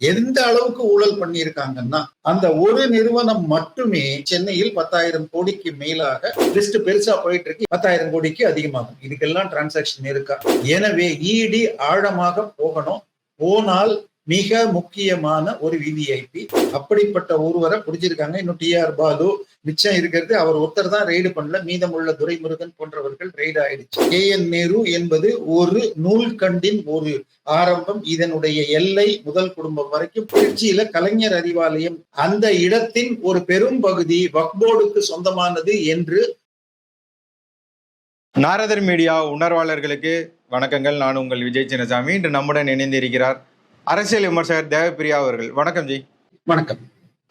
எந்த அளவுக்கு ஊழல் பண்ணியிருக்காங்கன்னா அந்த ஒரு நிறுவனம் மட்டுமே சென்னையில் பத்தாயிரம் கோடிக்கு மேலாக லிஸ்ட் பெருசா போயிட்டு இருக்கு பத்தாயிரம் கோடிக்கு அதிகமாகும். இதுக்கெல்லாம் டிரான்சாக்சன் இருக்கா? எனவே இடி ஆழமாக போகணும். போனால் மிக முக்கியமான ஒரு விவிஐபி அப்படிப்பட்ட ஒருவரை பிடிச்சிருக்காங்க. இன்னும் டிஆர் பாலு மிச்சம் இருக்கிறது அவர் ஒருத்தர் தான் ரெய்டு பண்ணல. மீதமுள்ள துரைமுருகன் போன்றவர்கள் ரெய்டு ஆயிடுச்சு. கே என் நேரு என்பது ஒரு நூல்கண்டின் ஒரு ஆரம்பம். இதனுடைய எல்லை முதல் குடும்பம் வரைக்கும் திருச்சியில கலைஞர் அறிவாலயம். அந்த இடத்தின் ஒரு பெரும் பகுதி வக்போர்டுக்கு சொந்தமானது என்று நாரதர் மீடியா உணர்வாளர்களுக்கு வணக்கங்கள். நான் உங்கள் விஜய் சின்னசாமி. இன்று நம்முடன் இணைந்திருக்கிறார் அரசியல் விமர்சகர் தேவப்பிரியா அவர்கள். வணக்கம் ஜி. வணக்கம்.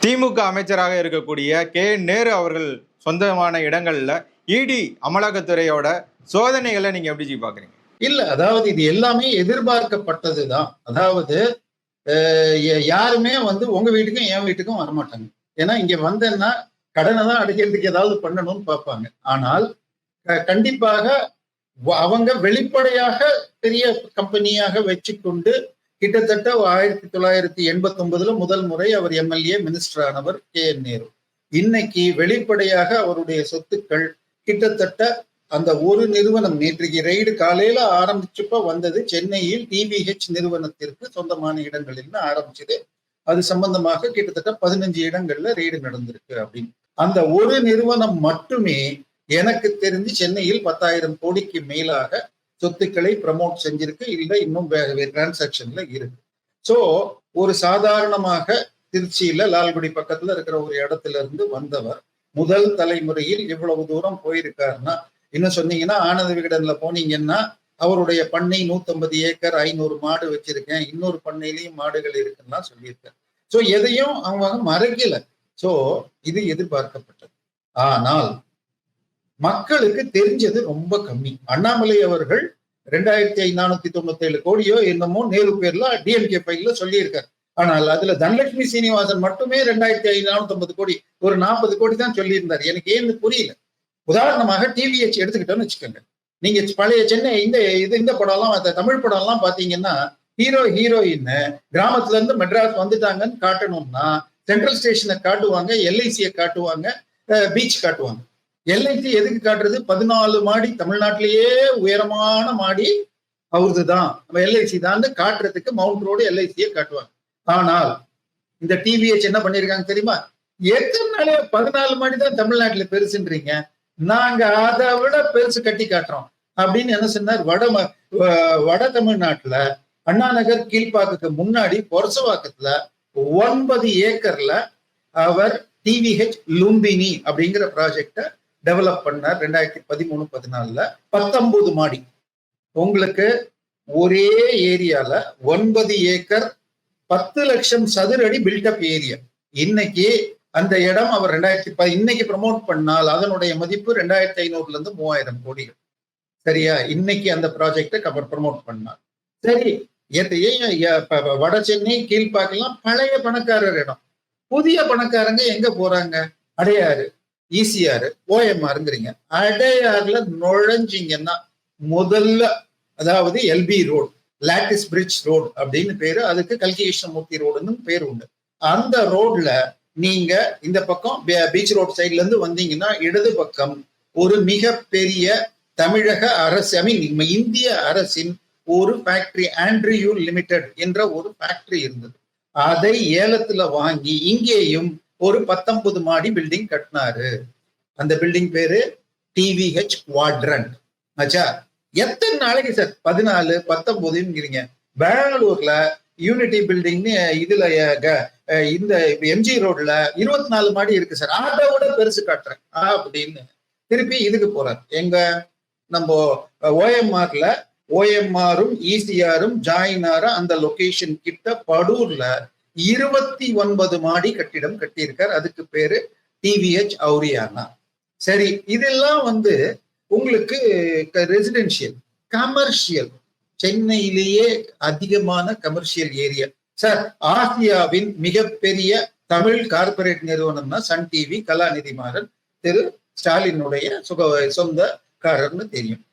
திமுக அமைச்சராக இருக்கக்கூடிய கே. நேரு அவர்கள் சொந்தமான இடங்கள்ல இடி அமலாக்கத்துறையோட சோதனைகளை நீங்க எப்படி ஜி பாக்குறீங்க? இல்ல அதாவது இது எல்லாமே எதிர்பார்க்கப்பட்டதுதான். அதாவது யாருமே வந்து உங்க வீட்டுக்கும் என் வீட்டுக்கும் வரமாட்டாங்க. ஏன்னா இங்க வந்தேன்னா கடனை தான் அடைக்கிறதுக்கு ஏதாவது பண்ணணும்னு பார்ப்பாங்க. ஆனால் கண்டிப்பாக அவங்க வெளிப்படையாக பெரிய கம்பெனியாக வச்சுக்கொண்டு கிட்டத்தட்ட ஆயிரத்தி தொள்ளாயிரத்தி எண்பத்தி ஒன்பதுல முதல் முறை அவர் எம்எல்ஏ மினிஸ்டர் ஆனவர் கே என் நேரு. இன்னைக்கு வெளிப்படையாக அவருடைய சொத்துக்கள் கிட்டத்தட்ட அந்த ஒரு நிறுவனம் நேற்றைக்கு ரெய்டு காலையில ஆரம்பிச்சப்ப வந்தது சென்னையில் டிவிஹெச் நிறுவனத்திற்கு சொந்தமான இடங்களில் ஆரம்பிச்சது. அது சம்பந்தமாக கிட்டத்தட்ட பதினஞ்சு இடங்கள்ல ரெய்டு நடந்திருக்கு அப்படின்னு. அந்த ஒரு நிறுவனம் மட்டுமே எனக்கு தெரிஞ்சு சென்னையில் பத்தாயிரம் கோடிக்கு மேலாக சொத்துக்களை ப்ரமோட் செஞ்சிருக்கு. இல்ல இன்னும் டிரான்சாக்ஷன்ல இருக்கு. சோ ஒரு சாதாரணமாக திருச்சியில லால்குடி பக்கத்துல இருக்கிற ஒரு இடத்துல இருந்து வந்தவர் முதல் தலைமுறையில் இவ்வளவு தூரம் போயிருக்காருன்னா இன்னும் சொன்னீங்கன்னா ஆனந்த விகடன்ல போனீங்கன்னா அவருடைய பண்ணை 150 ஏக்கர் ஐநூறு மாடு வச்சிருக்கேன். இன்னொரு பண்ணையிலையும் மாடுகள் இருக்குன்னா சொல்லியிருக்காரு. சோ எதையும் அவங்க மறைக்கல. சோ இது எதிர்பார்க்கப்பட்டது. ஆனால் மக்களுக்கு தெரிஞ்சது ரொம்ப கம்மி. அண்ணாமலை அவர்கள் ரெண்டாயிரத்தி ஐநானூத்தி தொண்ணூத்தி ஏழு கோடியோ என்னமோ நேரு பேர்ல டிஎம்கே பையில சொல்லியிருக்காரு. ஆனால் அதுல தனலட்சுமி சீனிவாசன் மட்டுமே ரெண்டாயிரத்தி ஐநானூத்தி ஐம்பது கோடி ஒரு நாற்பது கோடி தான் சொல்லியிருந்தார். எனக்கு ஏன்னு புரியல. உதாரணமாக டிவிஹெச் எடுத்துக்கிட்டோம்னு வச்சுக்கோங்க. நீங்க பழைய சென்னை இந்த இது இந்த படம்லாம் அந்த தமிழ் படம்லாம் பாத்தீங்கன்னா ஹீரோ ஹீரோயின் கிராமத்துல இருந்து மெட்ராஸ் வந்துட்டாங்கன்னு காட்டணும்னா சென்ட்ரல் ஸ்டேஷனை காட்டுவாங்க எல்ஐசியை காட்டுவாங்க பீச் காட்டுவாங்க. எல்ஐசி எதுக்கு காட்டுறது? பதினாலு மாடி தமிழ்நாட்டிலேயே உயரமான மாடி அவரது தான் எல்ஐசி தான் காட்டுறதுக்கு மவுண்ட் ரோடு எல்ஐசியை காட்டுவாங்க. ஆனால் இந்த டிவிஹெச் என்ன பண்ணிருக்காங்க தெரியுமா? எத்தனை பதினாலு மாடி தான் தமிழ்நாட்டுல பெருசுன்றீங்க. நாங்க அதை விட பெருசு கட்டி காட்டுறோம். அப்படின்னு என்ன சொன்னார்? வட வட தமிழ்நாட்டுல அண்ணா நகர் கீழ்ப்பாக்கத்துக்கு முன்னாடி பொரசவாக்கத்துல ஒன்பது ஏக்கர்ல அவர் டிவிஹெச் லும்பினி அப்படிங்கிற ப்ராஜெக்ட டெவலப் பண்ணார் ரெண்டாயிரத்தி பதிமூணு பதினாலுல. பத்தொன்பது மாடி. உங்களுக்கு ஒரே ஏரியால ஒன்பது ஏக்கர் பத்து லட்சம் சதுர அடி பில்டப் ஏரியா இன்னைக்கு அந்த இடம் அவர் ரெண்டாயிரத்தி ப இன்னைக்கு ப்ரமோட் பண்ணால் அதனுடைய மதிப்பு ரெண்டாயிரத்தி ஐநூறுல இருந்து மூவாயிரம் கோடிகள் சரியா? இன்னைக்கு அந்த ப்ராஜெக்டை அவர் ப்ரமோட் பண்ணார். சரி. ஏன் வட சென்னை கீழ்பாக்கெல்லாம் பழைய பணக்காரர் இடம். புதிய பணக்காரங்க எங்க போறாங்க? அடையாறு. இசிஆர் ஓஎம்ஆருங்கிறீங்க அடையாறுல நுழைஞ்சிங்கன்னா முதல்ல அதாவது LB road lattice bridge road அப்படின்னு பேரு. அதுக்கு கல்கி கிருஷ்ணமூர்த்தி ரோடுன்னு பேர் உண்டு. அந்த ரோட்ல நீங்க இந்த பக்கம் பீச் ரோட் சைட்ல இருந்து வந்தீங்கன்னா இடது பக்கம் ஒரு மிக பெரிய தமிழக அரசு ஐ மீன் இந்திய அரசின் ஒரு ஃபேக்டரி ஆண்ட்ரியூ லிமிடெட் என்ற ஒரு ஃபேக்டரி இருந்தது. அதை ஏலத்துல வாங்கி இங்கேயும் ஒரு பத்தொன்பது மாடி பில்டிங் கட்டினாரு. அந்த பில்டிங் பேரு டிவிஹெச் குவாட்ரண்ட் ஆச்சா? எத்தனை நாளைக்கு சார் பதினாலு பத்தொன்பதுங்கிறீங்க. பெங்களூர்ல யூனிட்டி பில்டிங்னு இதுல இந்த எம்ஜி ரோட்ல இருபத்தி நாலு மாடி இருக்கு சார் அதை விட பெருசு காட்டுறேன். அப்படின்னு திருப்பி இதுக்கு போறார். எங்க? நம்ம ஓஎம்ஆர்ல ஓஎம்ஆரும் இசிஆரும் ஜாயின் ஆற அந்த லொகேஷன் கிட்ட படூர்ல இருபத்தி ஒன்பது மாடி கட்டிடம் கட்டியிருக்கார். அதுக்கு பேரு டிவிஹெச் அவுரியானா சரி இதெல்லாம் வந்து உங்களுக்கு ரெசிடென்ஷியல் கமர்ஷியல் சென்னையிலேயே அதிகமான கமர்ஷியல் ஏரியா சார் ஆசியாவின் மிகப்பெரிய தமிழ் கார்ப்பரேட் நிறுவனம்னா சன் டிவி கலாநிதி மாறன் திரு ஸ்டாலினுடைய சுக சொந்தக்காரர்னு தெரியும்.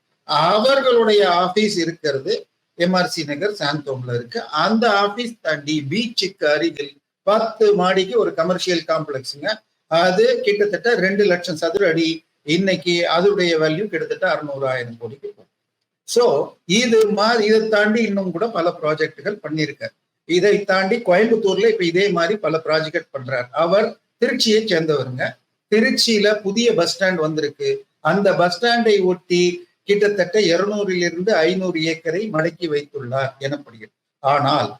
அவர்களுடைய ஆபீஸ் இருக்கிறது எம்ஆர்சி நகர் சாந்தோம்ல இருக்கு. அந்த ஆபீஸ் தாண்டி பீச்சுக்கு அருகில் பத்து மாடிக்கு ஒரு கமர்ஷியல் காம்ப்ளெக்ஸுங்க அது கிட்டத்தட்ட ரெண்டு லட்சம் சதுர அடி. இன்னைக்கு அதனுடைய வேல்யூ கிட்டத்தட்ட அறுநூறு ஆயிரம் கோடிக்கு சோ இது மாதிரி இதை தாண்டி இன்னும் கூட பல ப்ராஜெக்டுகள் பண்ணியிருக்காரு. இதை தாண்டி கோயம்புத்தூர்ல இப்ப இதே மாதிரி பல ப்ராஜெக்ட் பண்றார். அவர் திருச்சியை சேர்ந்தவருங்க. திருச்சியில புதிய பஸ் ஸ்டாண்ட் வந்திருக்கு. அந்த பஸ் ஸ்டாண்டை ஒட்டி கிட்டத்தட்ட இருநூறிலிருந்து ஐநூறு ஏக்கரை மடக்கி வைத்துள்ளார் எனப்படுகிறது. ஆனால்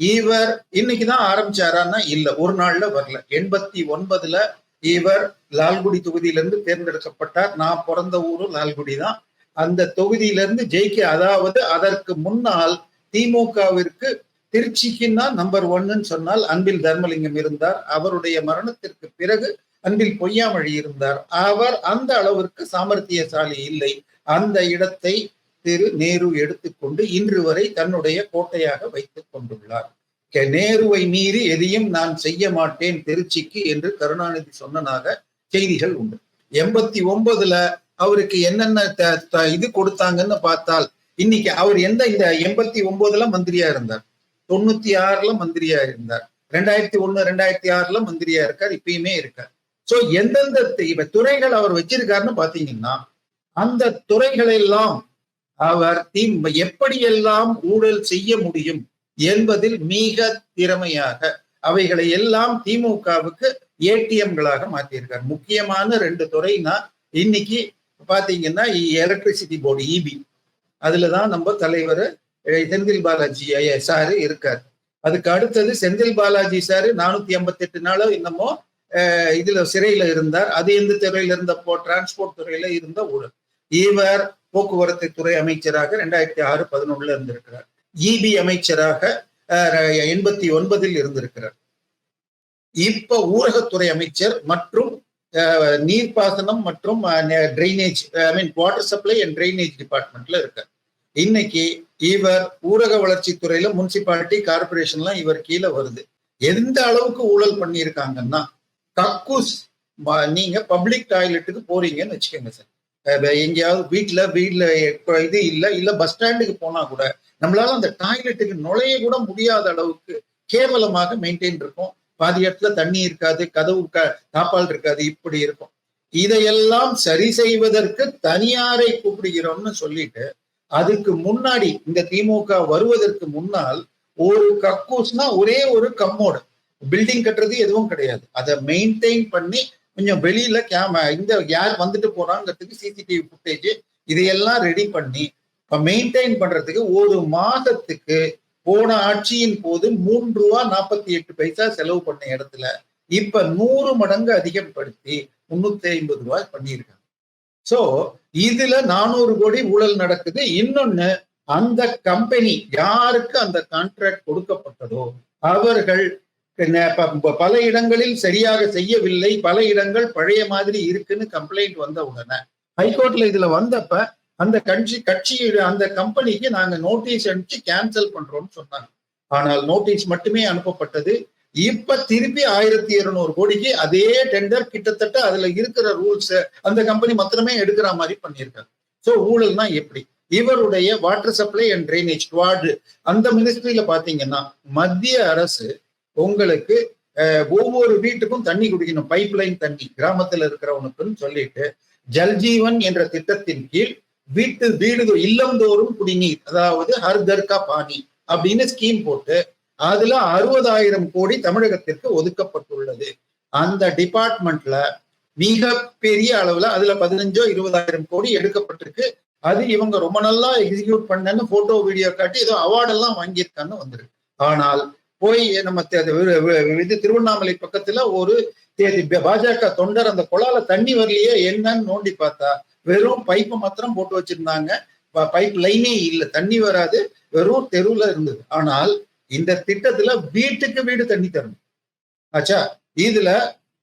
இவர் இன்னைக்குதான் ஆரம்பிச்சாரான்னா இல்ல ஒரு நாள்ல வரல. எண்பத்தி ஒன்பதுல இவர் லால்குடி தொகுதியிலிருந்து தேர்ந்தெடுக்கப்பட்டார். நான் பிறந்த ஊரும் லால்குடி தான். அந்த தொகுதியிலிருந்து ஜெயிக்க அதாவது அதற்கு முன்னால் திமுகவிற்கு திருச்சிக்குன்னா நம்பர் ஒன்னு சொன்னால் அன்பில் தர்மலிங்கம் இருந்தார். அவருடைய மரணத்திற்கு பிறகு அன்பில் பொய்யாமொழி இருந்தார். அவர் அந்த அளவிற்கு சாமர்த்தியசாலி இல்லை. அந்த இடத்தை திரு நேரு எடுத்துக்கொண்டு இன்று வரை தன்னுடைய கோட்டையாக வைத்துக் கொண்டுள்ளார். கே- நேருவை மீறி எதையும் நான் செய்ய மாட்டேன் திருச்சிக்கு என்று கருணாநிதி சொன்னதாக செய்திகள் உண்டு. எண்பத்தி ஒன்பதுல அவருக்கு என்னென்ன த- த- இது கொடுத்தாங்கன்னு பார்த்தால் இன்னைக்கு அவர் எந்த இந்த எண்பத்தி ஒன்பதுல மந்திரியா இருந்தார்? தொண்ணூத்தி ஆறுல மந்திரியா இருந்தார். ரெண்டாயிரத்தி ஒண்ணு ரெண்டாயிரத்தி ஆறுல மந்திரியா இருக்கார் இப்பயுமே இருக்கார். சோ எந்தெந்த இப்ப துறைகள் அவர் வச்சிருக்காருன்னு பாத்தீங்கன்னா அந்த துறைகளெல்லாம் அவர் எப்படியெல்லாம் ஊழல் செய்ய முடியும் என்பதில் மிக திறமையாக அவைகளை எல்லாம் திமுகவுக்கு ஏடிஎம்களாக மாற்றியிருக்கார். முக்கியமான ரெண்டு துறைனா இன்னைக்கு பாத்தீங்கன்னா எலக்ட்ரிசிட்டி போர்டு இபி அதுலதான் நம்ம தலைவர் செந்தில் பாலாஜி சாரு இருக்கார். அதுக்கு அடுத்தது செந்தில் பாலாஜி சாரு நானூத்தி ஐம்பத்தி எட்டு நாளோ என்னமோ இதுல சிறையில இருந்தார். அது எந்த துறையில இருந்தப்போ டிரான்ஸ்போர்ட் துறையில இருந்த ஊழல். இவர் போக்குவரத்து துறை அமைச்சராக ரெண்டாயிரத்தி ஆறு பதினொன்னுல இருந்திருக்கிறார். இபி அமைச்சராக எண்பத்தி ஒன்பதில் இருந்திருக்கிறார். இப்ப ஊரகத்துறை அமைச்சர் மற்றும் அஹ், நீர்ப்பாசனம் மற்றும் drainage I mean water supply and drainage டிபார்ட்மெண்ட்ல இருக்கார். இன்னைக்கு இவர் ஊரக வளர்ச்சித்துறையில முனிசிபாலிட்டி கார்பரேஷன்லாம் இவர் கீழே வருது. எந்த அளவுக்கு ஊழல் பண்ணியிருக்காங்கன்னா கக்கூஸ் நீங்க பப்ளிக் டாய்லெட்டுக்கு போறீங்கன்னு வச்சுக்கோங்க சார். எங்கேயாவது வீட்டுல வீட்டுல இது இல்ல இல்ல பஸ் ஸ்டாண்டுக்கு போனா கூட நம்மளால அந்த டாய்லெட்டுக்கு நுழைய கூட முடியாத அளவுக்கு கேவலமாக மெயின்டைன் இருக்கும். பாதி இடத்துல தண்ணி இருக்காது கதவு க- தாப்பால் இருக்காது இப்படி இருக்கும். இதையெல்லாம் சரி செய்வதற்கு தனியாரை கூப்பிடுகிறோம்னு சொல்லிட்டு அதுக்கு முன்னாடி இந்த திமுக வருவதற்கு முன்னால் ஒரு கக்கூஸ்னா ஒரே ஒரு கம்மோடு. பில்டிங் கட்டுறது எதுவும் கிடையாது. அதை மெயின்டைன் பண்ணி கொஞ்சம் வெளியில கேம இந்த யார் வந்துட்டு போறாங்கிறதுக்கு சிசிடிவி ஃபுட்டேஜ் இதையெல்லாம் ரெடி பண்ணி இப்ப மெயின்டைன் பண்றதுக்கு ஒரு மாதத்துக்கு போன ஆட்சியின் போது மூன்று ரூபா நாற்பத்தி எட்டு பைசா செலவு பண்ண இடத்துல இப்ப நூறு மடங்கு அதிகப்படுத்தி முன்னூத்தி ஐம்பது ரூபாய் பண்ணியிருக்காங்க. சோ இதுல நானூறு கோடி ஊழல் நடக்குது. இன்னொன்னு அந்த கம்பெனி யாருக்கு அந்த கான்ட்ராக்ட் கொடுக்கப்பட்டதோ அவர்கள் பல இடங்களில் சரியாக செய்யவில்லை. பல இடங்கள் பழைய மாதிரி இருக்குன்னு கம்ப்ளைண்ட் வந்த உடனே. ஹைகோர்ட்ல இதுல வந்தப்ப அந்த கட்சி கட்சியோட அந்த கம்பெனிக்கு நாங்க நோட்டீஸ் அனுப்பிச்சு கேன்சல் பண்றோம்னு சொன்னாங்க. ஆனால் நோட்டீஸ் மட்டுமே அனுப்பப்பட்டது. இப்ப திருப்பி ஆயிரத்தி இருநூறு கோடிக்கு அதே டெண்டர் கிட்டத்தட்ட அதுல இருக்கிற ரூல்ஸ் அந்த கம்பெனி மாத்திரமே எடுக்கிற மாதிரி பண்ணியிருக்காங்க. சோ ஊழல்னா எப்படி? இவருடைய water supply and drainage ward அந்த மினிஸ்ட்ரியில பாத்தீங்கன்னா மத்திய அரசு உங்களுக்கு ஒவ்வொரு வீட்டுக்கும் தண்ணி குடிக்கணும். பைப் லைன் தண்ணி கிராமத்துல இருக்கிறவனுக்குன்னு சொல்லிட்டு ஜல்ஜீவன் என்ற திட்டத்தின் கீழ் வீட்டு வீடு இல்லந்தோறும் குடிநீர் அதாவது ஹர் கர் பாணி அப்படின்னு ஸ்கீம் போட்டு அதுல அறுபதாயிரம் கோடி தமிழகத்திற்கு ஒதுக்கப்பட்டுள்ளது. அந்த டிபார்ட்மெண்ட்ல மிக பெரிய அளவுல அதுல பதினஞ்சோ இருபதாயிரம் கோடி எடுக்கப்பட்டிருக்கு. அது இவங்க ரொம்ப நல்லா எக்ஸிக்யூட் பண்ணன்னு போட்டோ வீடியோ காட்டி ஏதோ அவார்டெல்லாம் வாங்கியிருக்கான்னு வந்திருக்கு. ஆனால் போய் நம்ம இது திருவண்ணாமலை பக்கத்துல ஒரு தேதி பாஜக தொண்டர் அந்த குழால தண்ணி வரலையே என்னன்னு நோண்டி பார்த்தா வெறும் பைப்பை மாத்திரம் போட்டு வச்சிருந்தாங்க. பைப் லைனே இல்லை தண்ணி வராது வெறும் தெருவுல இருந்தது. ஆனால் இந்த திட்டத்துல வீட்டுக்கு வீடு தண்ணி தரணும். ஆச்சா? இதுல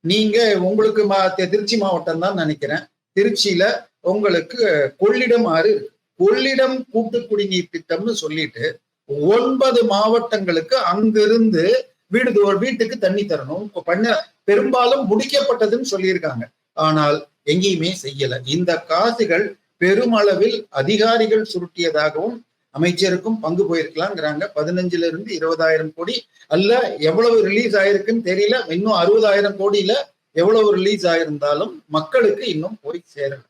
நீங்க உங்களுக்கு மா திருச்சி மாவட்டம் தான் நினைக்கிறேன். திருச்சியில உங்களுக்கு கொள்ளிடம் ஆறு கொள்ளிடம் கூட்டு குடிநீர் திட்டம்னு சொல்லிட்டு ஒன்பது மாவட்டங்களுக்கு அங்கிருந்து வீடு வீட்டுக்கு தண்ணி தரணும். பண்ண பெரும்பாலும் முடிக்கப்பட்டதுன்னு சொல்லியிருக்காங்க. ஆனால் எங்கேயுமே செய்யல. இந்த காசுகள் பெருமளவில் அதிகாரிகள் சுருட்டியதாகவும் அமைச்சருக்கும் பங்கு போயிருக்கலாங்கிறாங்க பதினஞ்சுல இருந்து இருபதாயிரம் கோடி அல்ல எவ்வளவு ரிலீஸ் ஆயிருக்குன்னு தெரியல. இன்னும் அறுபதாயிரம் கோடியில எவ்வளவு ரிலீஸ் ஆயிருந்தாலும் மக்களுக்கு இன்னும் போய் சேரல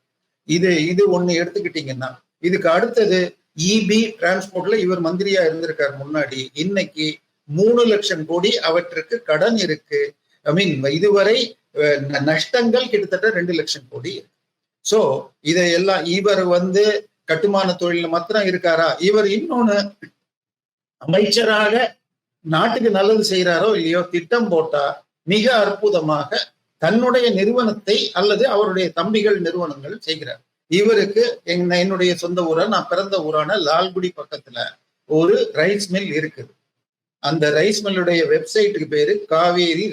இது இது ஒண்ணு எடுத்துக்கிட்டீங்கன்னா இதுக்கு அடுத்தது இபி டிரான்ஸ்போர்ட்ல இவர் மந்திரியா இருந்திருக்காரு முன்னாடி. இன்னைக்கு மூணு லட்சம் கோடி அவற்றுக்கு கடன் இருக்கு. ஐ மீன் இதுவரை நஷ்டங்கள் கிட்டத்தட்ட ரெண்டு லட்சம் கோடி சோ இதையெல்லாம் இவர் வந்து கட்டுமான தொழில மாத்திரம் இருக்காரா? இவர் இன்னொன்னு அமைச்சராக நாட்டுக்கு நல்லது செய்யறாரோ இல்லையோ திட்டம் போட்டா மிக அற்புதமாக தன்னுடைய நிறுவனத்தை அல்லது அவருடைய தம்பிகள் நிறுவனங்கள் செய்கிறார். இவருக்கு எங்க- என்னுடைய சொந்த ஊரா நான் பிறந்த ஊரான லால்குடி பக்கத்துல ஒரு ரைஸ் மில் இருக்குது. அந்த ரைஸ் மில்லுடைய வெப்சைட்டுக்கு பேரு காவேரி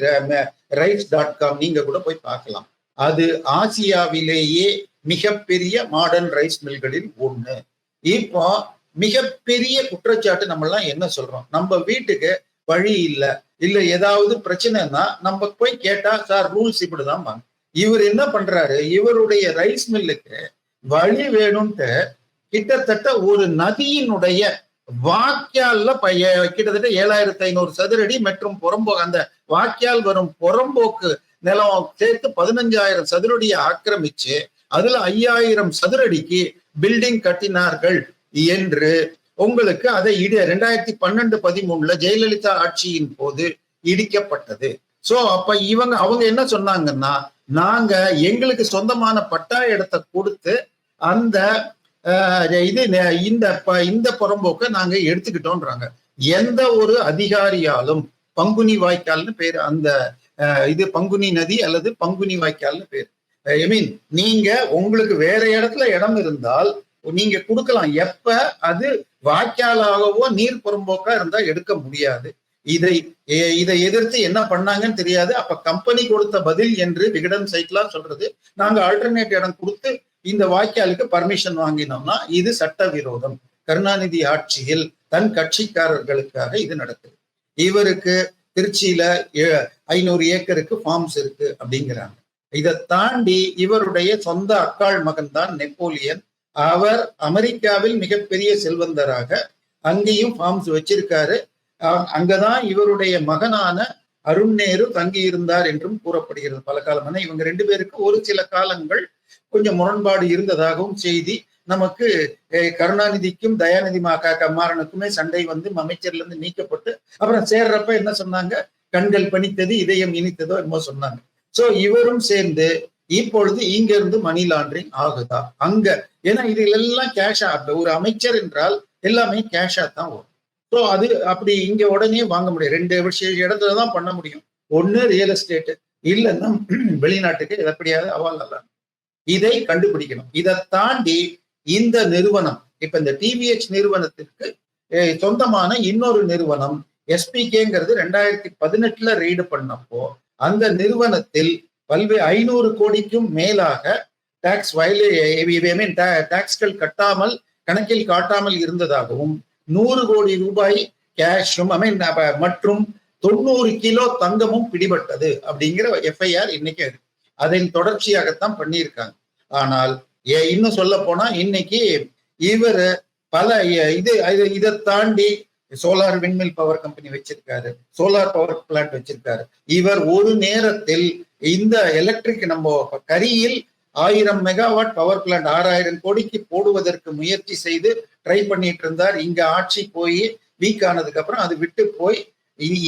ரைஸ் டாட் காம். நீங்க கூட போய் பார்க்கலாம். அது ஆசியாவிலேயே மிகப்பெரிய மாடர்ன் ரைஸ் மில்களில் ஒண்ணு. இப்போ மிகப்பெரிய குற்றச்சாட்டு நம்ம எல்லாம் என்ன சொல்றோம்? நம்ம வீட்டுக்கு வழி இல்லை. இல்ல ஏதாவது பிரச்சனைனா நம்ம போய் கேட்டா சார் ரூல்ஸ் இப்படிதான் இவர் என்ன பண்றாரு? இவருடைய ரைஸ் மில்லுக்கு வழி வேணும்ட்டு கிட்டத்தட்ட ஒரு நதியினுடைய வாக்கியால்ல பைய கிட்டத்தட்ட ஏழாயிரத்தி ஐநூறு சதுரடி மற்றும் புறம்போக்கு அந்த வாக்கியால் வரும் புறம்போக்கு நிலம் சேர்த்து பதினஞ்சாயிரம் சதுரடியை ஆக்கிரமிச்சு அதுல ஐயாயிரம் சதுரடிக்கு பில்டிங் கட்டினார்கள் என்று உங்களுக்கு அதை இடி ரெண்டாயிரத்தி பன்னெண்டு பதிமூணுல ஜெயலலிதா ஆட்சியின் போது இடிக்கப்பட்டது. சோ அப்ப இவங்க அவங்க என்ன சொன்னாங்கன்னா நாங்க எங்களுக்கு சொந்தமான பட்டா இடத்தை கொடுத்து அந்த இது இந்த ப- இந்த புறம்போக்கை நாங்க எடுத்துக்கிட்டோம்ன்றாங்க எந்த ஒரு அதிகாரியாலும் பங்குனி வாய்க்கால்னு பேர் அந்த அஹ், இது பங்குனி நதி அல்லது பங்குனி வாய்க்கால்னு பேரு. ஐ மீன் நீங்க உங்களுக்கு வேற இடத்துல இடம் இருந்தால் நீங்க கொடுக்கலாம். எப்ப? அது வாய்க்காலாகவோ நீர் புறம்போக்கா இருந்தா எடுக்க முடியாது. இதை இதை எதிர்த்து என்ன பண்ணாங்கன்னு தெரியாது. அப்ப கம்பெனி கொடுத்த பதில் என்று விகடன் சைட்லாம் சொல்றது. நாங்க ஆல்டர்னேட் இடம் கொடுத்து இந்த வாய்க்காலுக்கு பர்மிஷன் வாங்கினோம்னா இது சட்டவிரோதம். கருணாநிதி ஆட்சியில் தன் கட்சிக்காரர்களுக்காக இது நடக்குது. இவருக்கு திருச்சியில ஏ- ஐநூறு ஏக்கருக்கு ஃபார்ம்ஸ் இருக்கு அப்படிங்கிறாங்க. இதை தாண்டி இவருடைய சொந்த அக்காள் மகன் தான் நெப்போலியன். அவர் அமெரிக்காவில் மிகப்பெரிய செல்வந்தராக அங்கேயும் ஃபார்ம்ஸ் வச்சிருக்காரு. அங்கதான் இவருடைய மகனான அருண் நேரு தங்கி இருந்தார் என்றும் கூறப்படுகிறது. பல காலமான இவங்க ரெண்டு பேருக்கு ஒரு சில காலங்கள் கொஞ்சம் முரண்பாடு இருந்ததாகவும் செய்தி. நமக்கு கருணாநிதிக்கும் தயாநிதி மாகா மாறனுக்குமே சண்டை வந்து அமைச்சர்ல இருந்து நீக்கப்பட்டு அப்புறம் சேர்றப்ப என்ன சொன்னாங்க? கண்கள் பணித்தது இதயம் இனித்ததோ என்னமோ சொன்னாங்க. சோ இவரும் சேர்ந்து இப்பொழுது இங்க இருந்து மணி லாண்டரிங் ஆகுதா? அங்க. ஏன்னா இதுல எல்லாம் கேஷா ஒரு அமைச்சர் என்றால் எல்லாமே கேஷா தான் வரும். ஸோ அது அப்படி இங்க உடனே வாங்க முடியும். ரெண்டு விஷயம் இடத்துல தான் பண்ண முடியும். ஒன்று ரியல் எஸ்டேட்டு இல்லைன்னா வெளிநாட்டுக்கு எப்படியாவது அவால் அல்ல இதை கண்டுபிடிக்கணும். இதை தாண்டி இந்த நிறுவனம் இப்ப இந்த டிவிஹெச் நிறுவனத்திற்கு சொந்தமான இன்னொரு நிறுவனம் எஸ்பிகேங்கிறது ரெண்டாயிரத்தி பதினெட்டுல ரெய்டு பண்ணப்போ அந்த நிறுவனத்தில் பல்வேறு ஐநூறு கோடிக்கும் மேலாக டாக்ஸ் வயலே டாக்ஸ்கள் கட்டாமல் கணக்கில் காட்டாமல் இருந்ததாகவும் நூறு கோடி ரூபாய் கேஷும் ஐ மீன் மற்றும் தொண்ணூறு கிலோ தங்கமும் பிடிபட்டது அப்படிங்கிற எஃப்ஐஆர் இன்னைக்கு இருக்கு அதன் தொடர்ச்சியாகத்தான் பண்ணியிருக்காங்க. ஆனால் ஏ- இன்னும் சொல்ல போனா இன்னைக்கு இவர் பல இது இது- இதை தாண்டி சோலார் விண்மில் பவர் கம்பெனி வச்சிருக்காரு சோலார் பவர் பிளான்ட் வச்சிருக்காரு. இவர் ஒரு நேரத்தில் இந்த எலக்ட்ரிக் நம்ம கரியில் ஆயிரம் மெகாவாட் பவர் பிளான்ட் ஆறாயிரம் கோடிக்கு போடுவதற்கு முயற்சி செய்து ட்ரை பண்ணிட்டு இருந்தார். இங்க ஆட்சி போய் வீக் ஆனதுக்கு அப்புறம் அது விட்டு போய்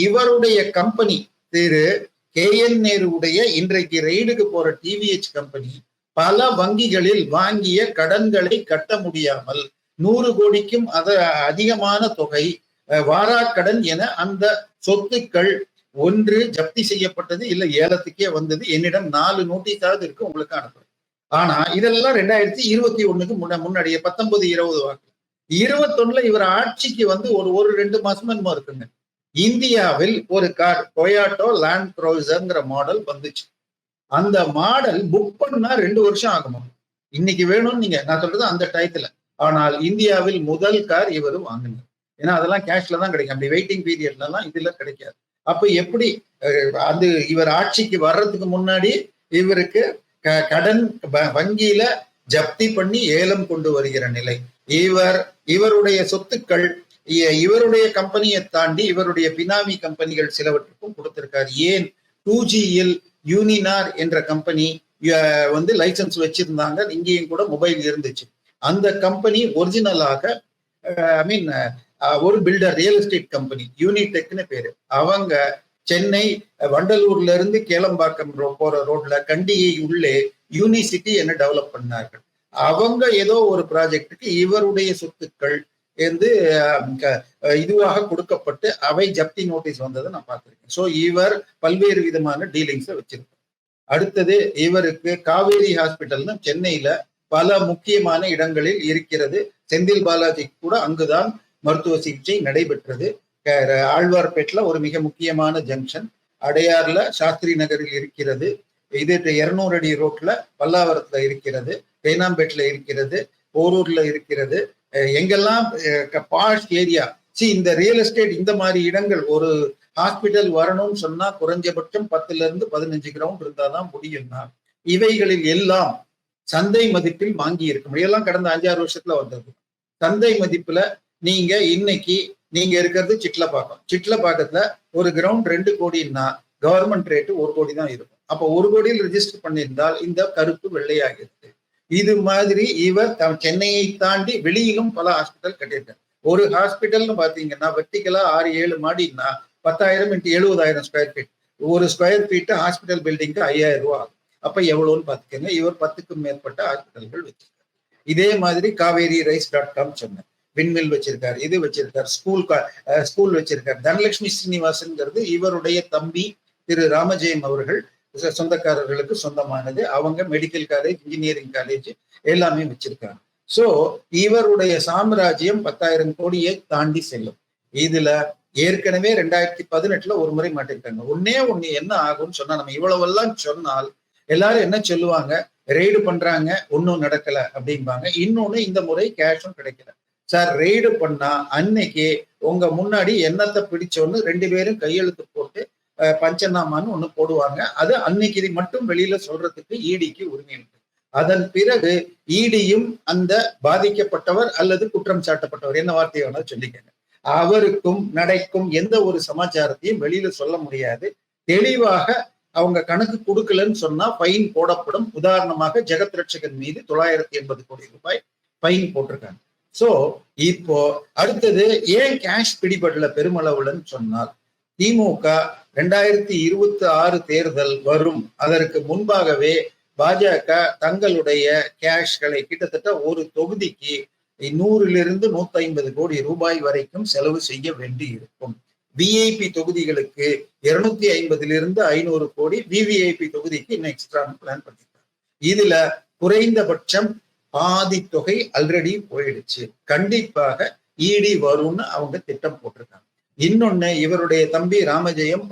இவருடைய கம்பெனி திரு கே என் நேருடைய இன்றைக்கு ரெய்டுக்கு போற டிவிஹெச் கம்பெனி பல வங்கிகளில் வாங்கிய கடன்களை கட்ட முடியாமல் நூறு கோடிக்கும் அத அதிகமான தொகை வாராக்கடன் என அந்த சொத்துக்கள் ஒன்று ஜப்தி செய்யப்பட்டது இல்ல ஏலத்துக்கே வந்தது. என்னிடம் நாலு நோட்டீஸாவது இருக்கு உங்களுக்கு அனுப்புறேன். ஆனா இதெல்லாம் ரெண்டாயிரத்தி இருபத்தி ஒண்ணுக்கு முன்ன முன்னாடியே பத்தொன்பது இருபது வாக்கு. இருபத்தொன்னுல இவர் ஆட்சிக்கு வந்து ஒரு ஒரு ரெண்டு மாசமா என்னமோ இருக்குங்க. இந்தியாவில் ஒரு கார் டொயாட்டோ லேண்ட் க்ரோசர்ங்கிற மாடல் வந்துச்சு. அந்த மாடல் புக் பண்ணா ரெண்டு வருஷம் ஆகுமா? இன்னைக்கு வேணும்னு நீங்க நான் சொல்றது அந்த டயத்துல. ஆனால் இந்தியாவில் முதல் கார் இவர் வாங்கினார். ஏன்னா அதெல்லாம் கேஷ்ல தான் கிடைக்கும். அப்படி வெயிட்டிங் பீரியட்ல எல்லாம் இதுல கிடைக்காது. அப்ப எப்படி அது இவர் ஆட்சிக்கு வர்றதுக்கு முன்னாடி இவருக்கு கடன் வ- வங்கியில ஜப்தி பண்ணி ஏலம் கொண்டு வருகிற நிலை. இவர் இவருடைய சொத்துக்கள் இவருடைய கம்பெனியை தாண்டி இவருடைய பினாமி கம்பெனிகள் சிலவற்றுக்கும் கொடுத்திருக்காரு. ஏன்? டூ ஜியில் யூனினார் என்ற கம்பெனி வந்து லைசன்ஸ் வச்சிருந்தாங்க. இங்கேயும் கூட மொபைல் இருந்துச்சு. அந்த கம்பெனி ஒரிஜினலாக ஐ மீன் ஒரு பில்டர் ரியல் எஸ்டேட் கம்பெனி யூனிடெக்னு பேரு. அவங்க சென்னை வண்டலூர்ல இருந்து கேளம்பாக்கம் ரோ- போற ரோட்ல கண்டியை உள்ளே யூனிசிட்டி என்ன டெவலப் பண்ணார்கள்? அவங்க ஏதோ ஒரு ப்ராஜெக்டுக்கு இவருடைய சொத்துக்கள் வந்து இதுவாக கொடுக்கப்பட்டு அவை ஜப்தி நோட்டீஸ் வந்ததை நான் பார்த்திருக்கேன். ஸோ இவர் பல்வேறு விதமான டீலிங்ஸை வச்சிருக்கார். அடுத்தது இவருக்கு காவேரி ஹாஸ்பிட்டல்னு சென்னையில பல முக்கியமான இடங்களில் இருக்கிறது. செந்தில் பாலாஜி கூட அங்குதான் மருத்துவ சிகிச்சை நடைபெற்றது. ஆழ்வார்பேட்டில் ஒரு மிக முக்கியமான ஜங்ஷன் அடையார்ல சாஸ்திரி நகரில் இருக்கிறது. இது இருநூறு அடி ரோட்ல பல்லாவரத்துல இருக்கிறது. தேனாம்பேட்டில் இருக்கிறது. போரூர்ல இருக்கிறது. எங்கெல்லாம் பாஷ் ஏரியா. சி இந்த ரியல் எஸ்டேட் இந்த மாதிரி இடங்கள் ஒரு ஹாஸ்பிட்டல் வரணும்னு சொன்னா குறைஞ்சபட்சம் பத்துல இருந்து பதினஞ்சு கிரவுண்ட் இருந்தாதான் முடியும்னா இவைகளில் எல்லாம் சந்தை மதிப்பில் வாங்கி இருக்க முடியும். கடந்த அஞ்சாறு வருஷத்துல வந்தது. சந்தை மதிப்புல நீங்க இன்னைக்கு நீங்க இருக்கிறது சிட்லப்பாக்கம் சிட்லப்பாக்கத்துல ஒரு கிரவுண்ட் ரெண்டு கோடின்னா கவர்மெண்ட் ரேட்டு ஒரு கோடி தான் இருக்கும். அப்ப ஒரு கோடியில் ரிஜிஸ்டர் பண்ணியிருந்தால் இந்த கருப்பு வெள்ளையாகிறது இது மாதிரி இவர் த- சென்னையை தாண்டி வெளியிலும் பல ஹாஸ்பிட்டல் கட்டியிருக்காரு. ஒரு ஹாஸ்பிட்டல்னு பாத்தீங்கன்னா வெர்டிகலா ஆறு ஏழு மாடின்னா பத்தாயிரம் இன்ட்டு எழுபதாயிரம் ஸ்கொயர் ஃபீட் ஒரு ஸ்கொயர் ஃபீட்டு ஹாஸ்பிட்டல் பில்டிங்க்கு ஐயாயிரம் ரூபா ஆகும். அப்ப எவ்வளவுன்னு பாத்துக்கோங்க இவர் பத்துக்கும் மேற்பட்ட ஹாஸ்பிட்டல்கள் வச்சிருக்காரு. இதே மாதிரி காவேரி ரைஸ் டாட் காம் சொன்னேன். விண்மில் வச்சிருக்கார் இது வச்சிருக்கார் ஸ்கூல் ஸ்கூல் வச்சிருக்கார். தனலட்சுமி ஸ்ரீனிவாசன்ங்கிறது இவருடைய தம்பி திரு ராமஜெயம் அவர்கள் சொந்தக்காரர்களுக்கு சொந்தமானது. அவங்க மெடிக்கல் காலேஜ் இன்ஜினியரிங் காலேஜ் எல்லாமே வச்சிருக்காங்க. சோ இவருடைய சாம்ராஜ்யம் பத்தாயிரம் கோடியை தாண்டி செல்லும். இதுல ஏற்கனவே ரெண்டாயிரத்தி பதினெட்டுல ஒரு முறை மாட்டிருக்காங்க. ஒன்னே ஒண்ணு என்ன ஆகும்னு சொன்னா நம்ம இவ்வளவெல்லாம் சொன்னால் எல்லாரும் என்ன சொல்லுவாங்க? ரெய்டு பண்றாங்க ஒன்னும் நடக்கல அப்படிம்பாங்க. இன்னொன்னு இந்த முறை கேஷும் கிடைக்கல. சார் ரெய்டு பண்ணா அன்னைக்கு உங்க முன்னாடி என்னத்தை பிடிச்சோன்னு ரெண்டு பேரும் கையெழுத்து போட்டு பஞ்சநாமான்னு ஒண்ணு போடுவாங்க. அது அன்னைக்கு இது மட்டும் வெளியில சொல்றதுக்கு ஈடிக்கு உரிமை இருக்கு அதன் பிறகு ஈடியும் அந்த பாதிக்கப்பட்டவர் அல்லது குற்றம் சாட்டப்பட்டவர் என்ன வார்த்தையை வேணா சொல்லிக்கங்க. அவருக்கும் நடைக்கும் எந்த ஒரு சமாச்சாரத்தையும் வெளியில சொல்ல முடியாது. தெளிவாக அவங்க கணக்கு கொடுக்கலன்னு சொன்னா ஃபைன் போடப்படும். உதாரணமாக ஜெகத் ரட்சகன் மீது தொள்ளாயிரத்தி எண்பது கோடி ரூபாய் ஃபைன் போட்டிருக்காங்க. சோ இப்போ அடுத்தது ஏன் கேஷ் பிடிபடல பெருமளவுலன்னு சொன்னால் திமுக ரெண்டாயிரத்தி இருபத்தி ஆறு தேர்தல் வரும். அதற்கு முன்பாகவே பாஜக தங்களுடைய கேஷ்களை கிட்டத்தட்ட ஒரு தொகுதிக்கு நூறிலிருந்து நூத்தி ஐம்பது கோடி ரூபாய் வரைக்கும் செலவு செய்ய வேண்டி இருக்கும் விஐபி தொகுதிகளுக்கு இருநூத்தி ஐம்பதிலிருந்து ஐநூறு கோடி விவிஐபி தொகுதிக்கு இன்னும் எக்ஸ்ட்ரா பிளான் பண்ணிருக்காங்க இதுல குறைந்தபட்சம் பாதி தொகை ஆல்ரெடி போயிடுச்சு. கண்டிப்பாக இடி வரும்னு அவங்க திட்டம் போட்டிருக்காங்க. இன்னொன்னு இவருடைய தம்பி ராமஜெயம்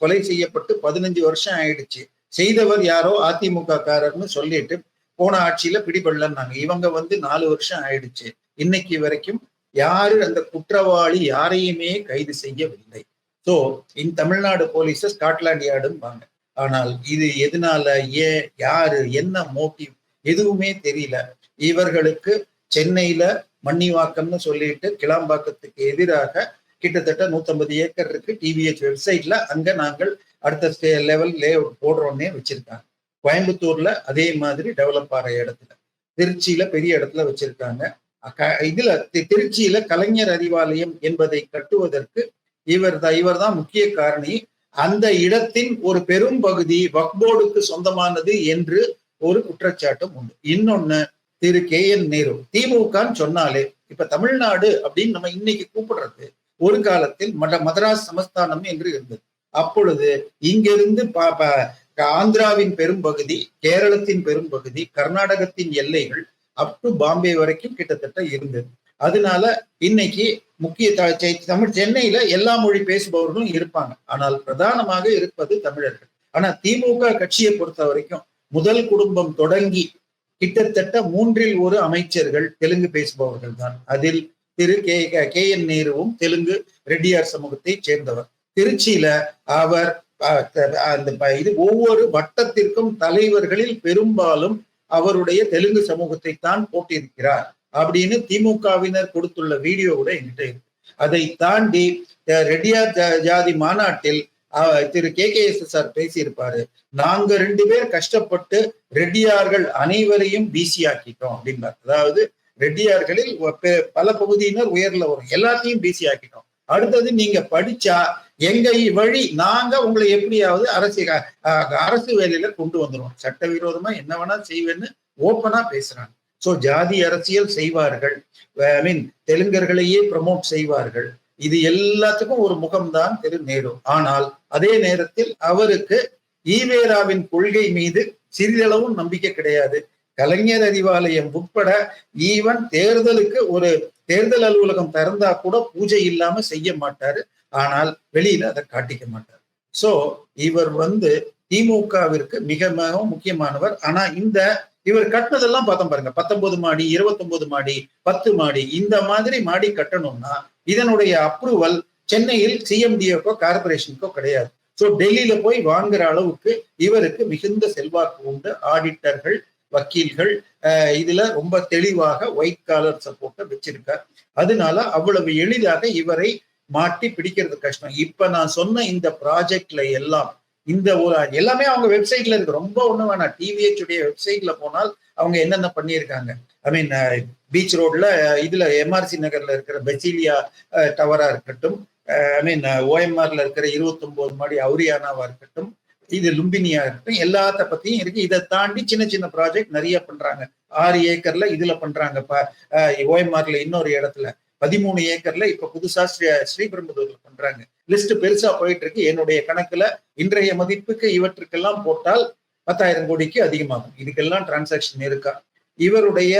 கொலை செய்யப்பட்டு பதினஞ்சு வருஷம் ஆயிடுச்சு. செய்தவர் யாரோ அதிமுக காரர்னு சொல்லிட்டு போன ஆட்சியில பிடிபடலன்னாங்க. இவங்க வந்து நாலு வருஷம் ஆயிடுச்சு. இன்னைக்கு வரைக்கும் யாரு அந்த குற்றவாளி யாரையுமே கைது செய்யவில்லை. சோ இந்த தமிழ்நாடு போலீஸ் ஸ்காட்லாண்ட் யார்டும்பாங்க ஆனால் இது எதனால ஏன் யாரு என்ன மோட்டிவ் எதுவுமே தெரியல. இவர்களுக்கு சென்னையில மன்னிவாக்கம்னு சொல்லிட்டு கிளாம்பாக்கத்துக்கு எதிராக கிட்டத்தட்ட 150 ஏக்கர் இருக்கு டிவிஹெச் வெப்சைட்ல அங்க நாங்கள் அடுத்த லெவல் லே போடுறோன்னே வச்சிருக்காங்க. கோயம்புத்தூர்ல அதே மாதிரி டெவலப் ஆகிற இடத்துல. திருச்சியில பெரிய இடத்துல வச்சிருக்காங்க. இதுல தி- திருச்சியில கலைஞர் அறிவாலயம் என்பதை கட்டுவதற்கு இவர் தான் இவர் தான் முக்கிய காரணி. அந்த இடத்தின் ஒரு பெரும் பகுதி வக்போர்டுக்கு சொந்தமானது என்று ஒரு குற்றச்சாட்டும் உண்டு. இன்னொன்னு திரு கே என் நேரு. திமுகன்னு சொன்னாலே இப்ப தமிழ்நாடு அப்படின்னு நம்ம இன்னைக்கு கூப்பிடுறது ஒரு காலத்தில் மட மதராஸ் சமஸ்தானம் என்று இருந்தது. அப்பொழுது இங்கிருந்து ப- ஆந்திராவின் பெரும்பகுதி கேரளத்தின் பெரும்பகுதி கர்நாடகத்தின் எல்லைகள் அப் டு பாம்பே வரைக்கும் கிட்டத்தட்ட இருந்தது. அதனால இன்னைக்கு முக்கிய செ- தமிழ் சென்னையில எல்லா மொழி பேசுபவர்களும் இருப்பாங்க. ஆனால் பிரதானமாக இருப்பது தமிழர்கள். ஆனா திமுக கட்சியை பொறுத்த வரைக்கும் முதல் குடும்பம் தொடங்கி கிட்டத்தட்ட மூன்றில் ஒரு அமைச்சர்கள் தெலுங்கு பேசுபவர்கள் தான் அதில் திரு கே கே என் நேருவும் தெலுங்கு ரெட்டியார் சமூகத்தை சேர்ந்தவர். திருச்சியில அவர் அஹ், அந்த இது ஒவ்வொரு வட்டத்திற்கும் தலைவர்களில் பெரும்பாலும் அவருடைய தெலுங்கு சமூகத்தை தான் போட்டிருக்கிறார் அப்படின்னு திமுகவினர் கொடுத்துள்ள வீடியோ கூட என்கிட்ட இருக்கு. அதை தாண்டி ரெட்டியார் ஜா- ஜாதி மாநாட்டில் Thiru K K S sir பேசியிருப்பாரு. நாங்க ரெண்டு பேர் கஷ்டப்பட்டு ரெட்டியார்கள் அனைவரையும் பிசி ஆக்கிட்டோம் அப்படின்னார் அதாவது ரெட்டியார்களில் பல பகுதியினர் உயர்ல வரும். எல்லாத்தையும் பிசி ஆக்கிட்டோம். அடுத்தது நீங்க படிச்சா எங்க வழி நாங்க உங்களை எப்படியாவது அரசு அரசு வேலையில கொண்டு வந்துருவோம். சட்டவிரோதமா என்ன வேணா செய்வேன்னு ஓப்பனா பேசுறாங்க. சோ ஜாதி அரசியல் செய்வார்கள். ஐ மீன் தெலுங்கர்களையே ப்ரமோட் செய்வார்கள். இது எல்லாத்துக்கும் ஒரு முகம்தான் திரு நேரு. ஆனால் அதே நேரத்தில் அவருக்கு ஈவேராவின் கொள்கை மீது சிறிதளவும் நம்பிக்கை கிடையாது. கலைஞர் அறிவாலயம் உட்பட ஈவன் தேர்தலுக்கு ஒரு தேர்தல் அலுவலகம் திறந்தா கூட பூஜை இல்லாம செய்ய மாட்டாரு. ஆனால் வெளியில அதை காட்டிக்க மாட்டார். சோ இவர் வந்து திமுகவிற்கு மிக மிக முக்கியமானவர். ஆனா இந்த இவர் கட்டினதெல்லாம் பார்த்தோம் பாருங்க. பத்தொன்பது மாடி இருபத்தொன்பது மாடி பத்து மாடி இந்த மாதிரி மாடி கட்டணும்னா இதனுடைய அப்ரூவல் சென்னையில் சிஎம்டிஓக்கோ கார்பரேஷனுக்கோ கிடையாது. ஸோ டெல்லியில போய் வாங்குற அளவுக்கு இவருக்கு மிகுந்த செல்வாக்கு உண்டு. ஆடிட்டர்கள் வக்கீல்கள் இதுல ரொம்ப தெளிவாக ஒயிட் காலர் சப்போர்ட்டை வச்சிருக்கார். அதனால அவ்வளவு எளிதாக இவரை மாட்டி பிடிக்கிறது கஷ்டம். இப்ப நான் சொன்ன இந்த ப்ராஜெக்ட்ல எல்லாம் இந்த ஒரு எல்லாமே அவங்க வெப்சைட்ல இருக்கு. ரொம்ப ஒண்ணு வேணாம். டிவிஹெச் உடைய வெப்சைட்ல போனால் அவங்க என்னென்ன பண்ணியிருக்காங்க? ஐ மீன் பீச் ரோட்ல இதுல எம்ஆர்சி நகர்ல இருக்கிற பெசிலியா டவரா uh, இருக்கட்டும் ஐ மீன் ஓஎம்ஆர்ல இருக்கிற இருபத்தி ஒன்பது மாடி அவுரியானாவா இருக்கட்டும் இது லும்பினியா இருக்கட்டும் எல்லாத்த பத்தியும் இருக்கு. இதை தாண்டி சின்ன சின்ன ப்ராஜெக்ட் நிறைய பண்றாங்க. ஆறு ஏக்கர்ல இதுல பண்றாங்க ஓஎம்ஆர்ல uh, இன்னொரு இடத்துல. பதிமூணு ஏக்கர்ல இப்ப புதுசா ஸ்ரீ ஸ்ரீபெரும்புதூர்ல பண்றாங்க. லிஸ்ட் பெருசா போயிட்டு இருக்கு என்னுடைய கணக்குல இன்றைய மதிப்புக்கு இவற்றுக்கெல்லாம் போட்டால் பத்தாயிரம் கோடிக்கு அதிகமாகும். இதுக்கெல்லாம் டிரான்சாக்ஷன் இருக்கா? இவருடைய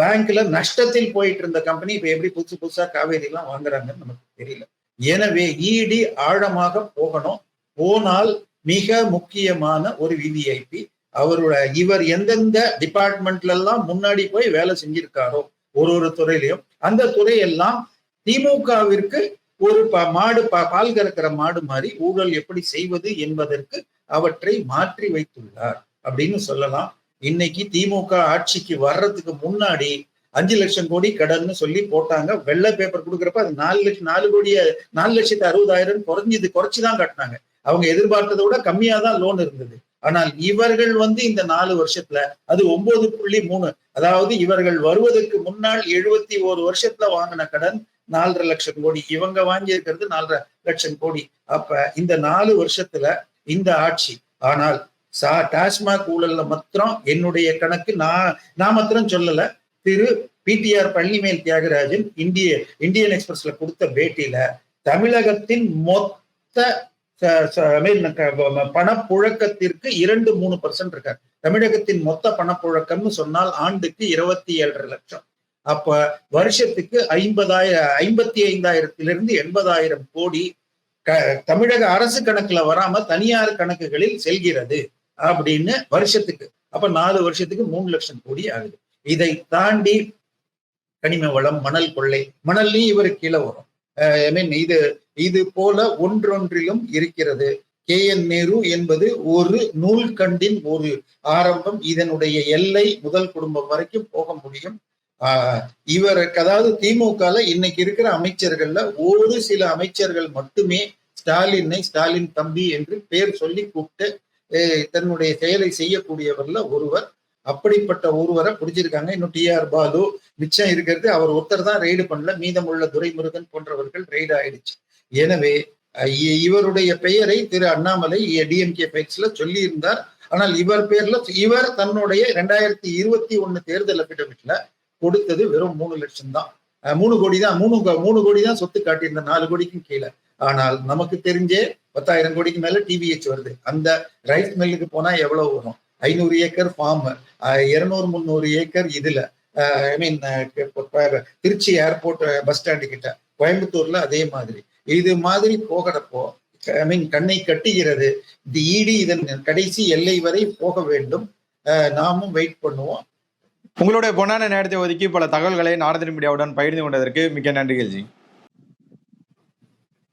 பேங்க்ல நஷ்டத்தில் போயிட்டு இருந்த கம்பெனி இப்ப எப்படி புதுசு புதுசா காவேரி எல்லாம் வாங்குறாங்கன்னு நமக்கு தெரியல. எனவே இடி ஆழமாக போகணும். போனால் மிக முக்கியமான ஒரு விவிஐபி அவரோட இவர் எந்தெந்த டிபார்ட்மெண்ட்ல எல்லாம் முன்னாடி போய் வேலை செஞ்சிருக்காரோ ஒரு ஒரு துறையிலையும் அந்த துறையெல்லாம் திமுகவிற்கு ஒரு மாடு பால் கறக்கிற மாடு மாதிரி ஊழல் எப்படி செய்வது என்பதற்கு அவற்றை மாற்றி வைத்துள்ளார் அப்படின்னு சொல்லலாம். இன்னைக்கு திமுக ஆட்சிக்கு வர்றதுக்கு முன்னாடி அஞ்சு லட்சம் கோடி கடன்னு சொல்லி போட்டாங்க. வெள்ளை பேப்பர் கொடுக்குறப்ப அது நாலு லட்சம் நாலு கோடிய நாலு லட்சத்து அறுபதாயிரம் குறைஞ்சது குறைச்சுதான் கட்டினாங்க. அவங்க எதிர்பார்த்ததை விட கம்மியா தான் லோன் இருந்தது. ஆனால் இவர்கள் வந்து இந்த நாலு வருஷத்துல அது ஒன்பது புள்ளி மூணு. அதாவது இவர்கள் வருவதற்கு முன்னால் எழுபத்தி ஒரு வருஷத்துல வாங்கின கடன் நாலரை லட்சம் கோடி. இவங்க வாங்கி இருக்கிறது நாலரை லட்சம் கோடி. அப்ப இந்த நாலு வருஷத்துல இந்த ஆட்சி ஆனால் சா டாஸ்மாக் ஊழல்ல மாத்திரம் என்னுடைய கணக்கு நான் நான் மாத்திரம் சொல்லல. திரு பிடிஆர் பள்ளிமேல் தியாகராஜன் இந்திய இந்தியன் எக்ஸ்பிரஸ்ல கொடுத்த பேட்டியில தமிழகத்தின் மொத்த பணப்புழக்கத்திற்கு இரண்டு மூணு பர்சன்ட் இருக்காரு. தமிழகத்தின் மொத்த பணப்புழக்கம்னு சொன்னால் ஆண்டுக்கு இருபத்தி ஏழரை லட்சம். அப்ப வருஷத்துக்கு ஐம்பதாயிரம் ஐம்பத்தி ஐந்தாயிரத்திலிருந்து எண்பதாயிரம் கோடி க தமிழக அரசு கணக்குல வராம தனியார் கணக்குகளில் செல்கிறது அப்படின்னு வருஷத்துக்கு. அப்ப நாலு வருஷத்துக்கு மூணு லட்சம் கோடி ஆகுது. இதை தாண்டி கனிம வளம் மணல் கொள்ளை மணல்லையும் இவரு கீழே வரும். ஐ மீன் இது இது போல ஒன்றொன்றிலும் இருக்கிறது. கே என் நேரு என்பது ஒரு நூல்கண்டின் ஒரு ஆரம்பம். இதனுடைய எல்லை முதல் குடும்பம் வரைக்கும் போக முடியும். ஆஹ் இவருக்கு அதாவது திமுகல இன்னைக்கு இருக்கிற அமைச்சர்கள்ல ஒரு சில அமைச்சர்கள் மட்டுமே ஸ்டாலினை ஸ்டாலின் தம்பி என்று பேர் சொல்லி கூப்பிட்டு தன்னுடைய செயலை செய்யக்கூடியவர்ல ஒருவர். அப்படிப்பட்ட ஒருவரை பிடிச்சிருக்காங்க. இன்னும் டி ஆர் பாலு மிச்சம் இருக்கிறது. அவர் ஒருத்தர் தான் ரெய்டு பண்ணல. மீதமுள்ள துரைமுருகன் போன்றவர்கள் ரெய்டு ஆயிடுச்சு. எனவே இவருடைய பெயரை திரு அண்ணாமலை டிஎம்கே ஃபைட்ஸ்ல சொல்லி இருந்தார் ஆனால் இவர் பேர்ல இவர் தன்னுடைய ரெண்டாயிரத்தி இருபத்தி ஒண்ணு தேர்தல் அபிடமிட்ல கொடுத்தது வெறும் மூணு லட்சம் தான். மூணு கோடி தான் மூணு மூணு கோடி தான் சொத்து காட்டியிருந்த நாலு கோடிக்கும் கீழே. ஆனால் நமக்கு தெரிஞ்சே பத்தாயிரம் கோடிக்கு மேல டிவிஹெச் வருது. அந்த ரைஸ் மில்லுக்கு போனா எவ்வளவு வரும்? ஐநூறு ஏக்கர் ஃபார்ம் இருநூறு முந்நூறு ஏக்கர் இதுல. I mean Trichy airport bus stand கிட்ட. கோயம்புத்தூர்ல அதே மாதிரி. இது மாதிரி போகிறப்போ ஐ மீன் கண்ணை கட்டுகிறது. இந்த இடி இதன் கடைசி எல்லை வரை போக வேண்டும். நாமும் வெயிட் பண்ணுவோம். உங்களுடைய பொன்னான நேரத்தை ஒதுக்கி பல தகவல்களை நாரதன் மீடியாவுடன் பகிர்ந்து கொண்டதற்கு மிக்க நன்றிகள் ஜி.